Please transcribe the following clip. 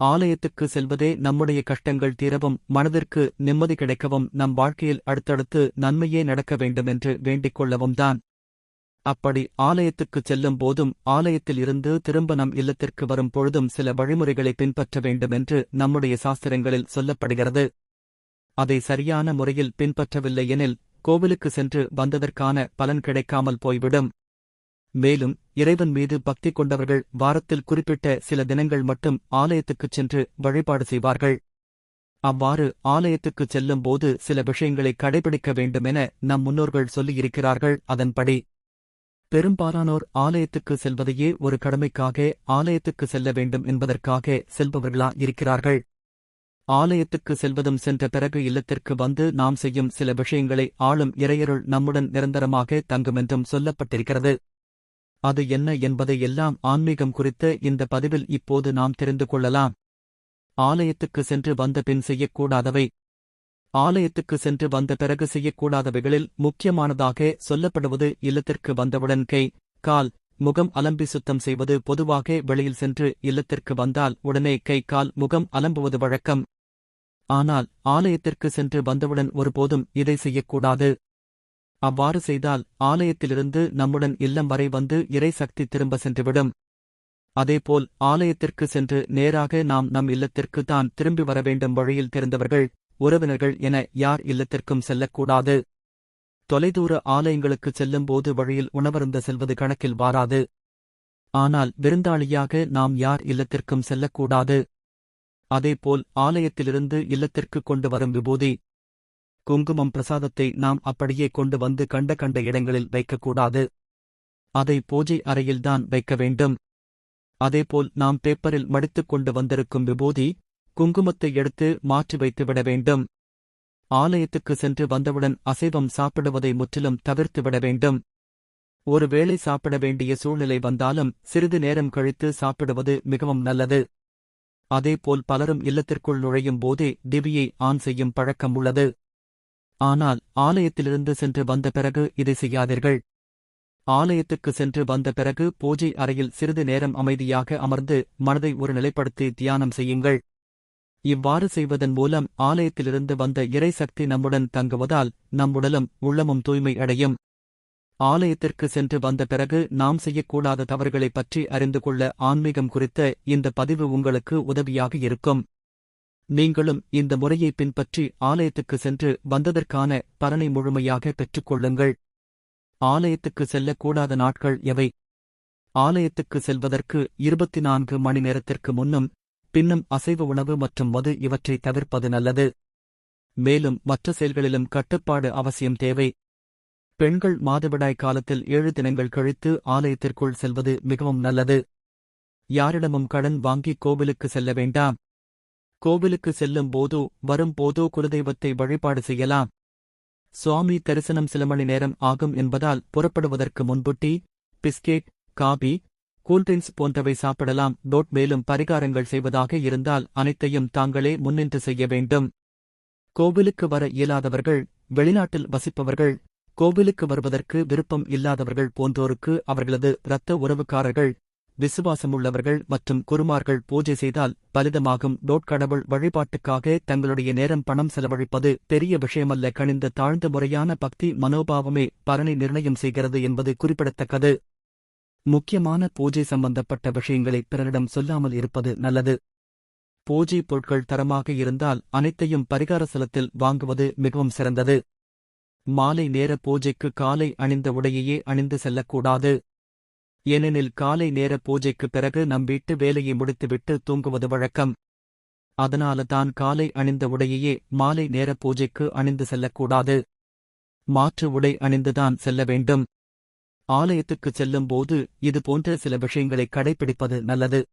ஆலயத்துக்கு செல்வதே நம்முடைய கஷ்டங்கள் தீரவும் மனதிற்கு நிம்மதி கிடைக்கவும் நம் வாழ்க்கையில் அடுத்தடுத்து நன்மையே நடக்க வேண்டுமென்று வேண்டிக் கொள்ளவும் தான். அப்படி ஆலயத்துக்குச் செல்லும் போதும் ஆலயத்தில் இருந்து திரும்ப நம் இல்லத்திற்கு வரும் பொழுதும் சில வழிமுறைகளை பின்பற்ற வேண்டுமென்று நம்முடைய சாஸ்திரங்களில் சொல்லப்படுகிறது. அதை சரியான முறையில் பின்பற்றவில்லை எனில் கோவிலுக்கு சென்று வந்ததற்கான பலன் கிடைக்காமல் போய்விடும். மேலும் இறைவன் மீது பக்தி கொண்டவர்கள் வாரத்தில் குறிப்பிட்ட சில தினங்கள் மட்டும் ஆலயத்துக்குச் சென்று வழிபாடு செய்வார்கள். அவ்வாறு ஆலயத்துக்குச் செல்லும் போது சில விஷயங்களை கடைபிடிக்க வேண்டுமென நம் முன்னோர்கள் சொல்லியிருக்கிறார்கள். அதன்படி பெரும்பாலானோர் ஆலயத்துக்கு செல்வதையே ஒரு கடமைக்காக ஆலயத்துக்கு செல்ல வேண்டும் என்பதற்காக செல்பவர்களா இருக்கிறார்கள் ஆலயத்துக்கு செல்வதும் சென்ற பிறகு இல்லத்திற்கு வந்து நாம் செய்யும் சில விஷயங்களை ஆளும் இறையருள் நம்முடன் நிரந்தரமாக தங்குமென்றும் சொல்லப்பட்டிருக்கிறது. அது என்ன என்பதை எல்லாம் ஆன்மீகம் குறித்த இந்த பதிவில் இப்போது நாம் தெரிந்து கொள்ளலாம். ஆலயத்துக்கு சென்று வந்த பின் செய்யக்கூடாதவை. ஆலயத்துக்கு சென்று வந்த பிறகு செய்யக்கூடாதவைகளில் முக்கியமானதாக சொல்லப்படுவது இல்லத்திற்கு வந்தவுடன் கை கால் முகம் அலம்பி சுத்தம் செய்வது பொதுவாக வெளியில் சென்று இல்லத்திற்கு வந்தால் உடனே கை கால் முகம் அலம்புவது வழக்கம். ஆனால் ஆலயத்திற்கு சென்று வந்தவுடன் ஒருபோதும் இதை செய்யக்கூடாது. அவ்வாறு செய்தால் ஆலயத்திலிருந்து நம்முடன் இல்லம் வரை வந்து இறை சக்தி திரும்ப சென்றுவிடும். அதேபோல் ஆலயத்திற்கு சென்று நேராக நாம் நம் இல்லத்திற்கு தான் திரும்பி வர வேண்டும் வழியில் தெரிந்தவர்கள் உறவினர்கள் என யார் இல்லத்திற்கும் செல்லக்கூடாது. தொலைதூர ஆலயங்களுக்குச் செல்லும்போது வழியில் உணவருந்த செல்வது கணக்கில் வாராது. ஆனால் விருந்தாளியாக நாம் யார் இல்லத்திற்கும் செல்லக்கூடாது. அதேபோல் ஆலயத்திலிருந்து இல்லத்திற்கு கொண்டு வரும் விபூதி குங்குமம் பிரசாதத்தை நாம் அப்படியே கொண்டு வந்து கண்ட கண்ட இடங்களில் வைக்கக்கூடாது. அதை பூஜை அறையில்தான் வைக்க வேண்டும். அதேபோல் நாம் பேப்பரில் மடித்துக் கொண்டு வந்திருக்கும் விபூதி குங்குமத்தை எடுத்து மாற்றி வைத்துவிட வேண்டும். ஆலயத்துக்கு சென்று வந்தவுடன் அசைவம் சாப்பிடுவதை முற்றிலும் தவிர்த்துவிட வேண்டும். ஒருவேளை சாப்பிட வேண்டிய சூழ்நிலை வந்தாலும் சிறிது நேரம் கழித்து சாப்பிடுவது மிகவும் நல்லது. அதேபோல் பலரும் இல்லத்திற்குள் நுழையும் போதே டிவியை ஆன் செய்யும் பழக்கம் உள்ளது. ஆனால் ஆலயத்திலிருந்து சென்று வந்த பிறகு இதை செய்யாதீர்கள். ஆலயத்துக்கு சென்று வந்த பிறகு பூஜை அறையில் சிறிது நேரம் அமைதியாக அமர்ந்து மனதை ஒரு நிலைப்படுத்தி தியானம் செய்யுங்கள். இவ்வாறு செய்வதன் மூலம் ஆலயத்திலிருந்து வந்த இறை சக்தி நம்முடன் தங்குவதால் நம் உடலும் உள்ளமும் தூய்மை அடையும். ஆலயத்திற்கு சென்று வந்த பிறகு நாம் செய்யக்கூடாத தவறுகளைப் பற்றி அறிந்து கொள்ள ஆன்மீகம் குறித்த இந்த பதிவு உங்களுக்கு உதவியாக இருக்கும். நீங்களும் இந்த முறையை பின்பற்றி ஆலயத்துக்கு சென்று வந்ததற்கான பலனை முழுமையாக பெற்றுக்கொள்ளுங்கள். ஆலயத்துக்கு செல்லக்கூடாத நாட்கள் எவை? ஆலயத்துக்கு செல்வதற்கு இருபத்தி நான்கு மணி நேரத்திற்கு முன்னும் பின்னும் அசைவ உணவு மற்றும் மது இவற்றை தவிர்ப்பது நல்லது. மேலும் மற்ற செயல்களிலும் கட்டுப்பாடு அவசியம் தேவை. பெண்கள் மாதவிடாய் காலத்தில் ஏழு தினங்கள் கழித்து ஆலயத்திற்குள் செல்வது மிகவும் நல்லது. யாரிடமும் கடன் வாங்கி கோவிலுக்கு செல்ல வேண்டாம். கோவிலுக்கு செல்லும் போதோ வரும் போதோ குலதெய்வத்தை வழிபாடு செய்யலாம். சுவாமி தரிசனம் சில மணி நேரம் ஆகும் என்பதால் புறப்படுவதற்கு முன்பு டீ பிஸ்கெட் காபி கூல்ட்ரிங்க்ஸ் போன்றவை சாப்பிடலாம். டோட் மேலும் பரிகாரங்கள் செய்வதாக இருந்தால் அனைத்தையும் தாங்களே முன்னின்று செய்ய வேண்டும். கோவிலுக்கு வர இயலாதவர்கள் வெளிநாட்டில் வசிப்பவர்கள் கோவிலுக்கு வருவதற்கு விருப்பம் இல்லாதவர்கள் போன்றோருக்கு அவர்களது இரத்த உறவுக்காரர்கள் விசுவாசமுள்ளவர்கள் மற்றும் குருமார்கள் பூஜை செய்தால் பலிதமாகும். டோட்கடவுள் வழிபாட்டுக்காக தங்களுடைய நேரம் பணம் செலவழிப்பது பெரிய விஷயமல்ல. கணிந்த தாழ்ந்த முறையான பக்தி மனோபாவமே பலனை நிர்ணயம் செய்கிறது என்பது குறிப்பிடத்தக்கது. முக்கியமான பூஜை சம்பந்தப்பட்ட விஷயங்களை பிறரிடம் சொல்லாமல் இருப்பது நல்லது. பூஜை பொருட்கள் தரமாக இருந்தால் அனைத்தையும் பரிகார சலத்தில் வாங்குவது மிகவும் சிறந்தது. மாலை நேர பூஜைக்கு காலை அணிந்த உடையையே அணிந்து செல்லக்கூடாது. ஏனெனில் காலை நேர பூஜைக்குப் பிறகு நம் வீட்டு வேலையை முடித்துவிட்டு தூங்குவது வழக்கம். அதனால தான் காலை அணிந்த உடையையே மாலை நேர பூஜைக்கு அணிந்து செல்லக்கூடாது. மாற்று உடை அணிந்துதான் செல்ல வேண்டும். ஆலயத்துக்குச் செல்லும்போது இதுபோன்ற இது போன்ற சில விஷயங்களை கடைபிடிப்பது நல்லது.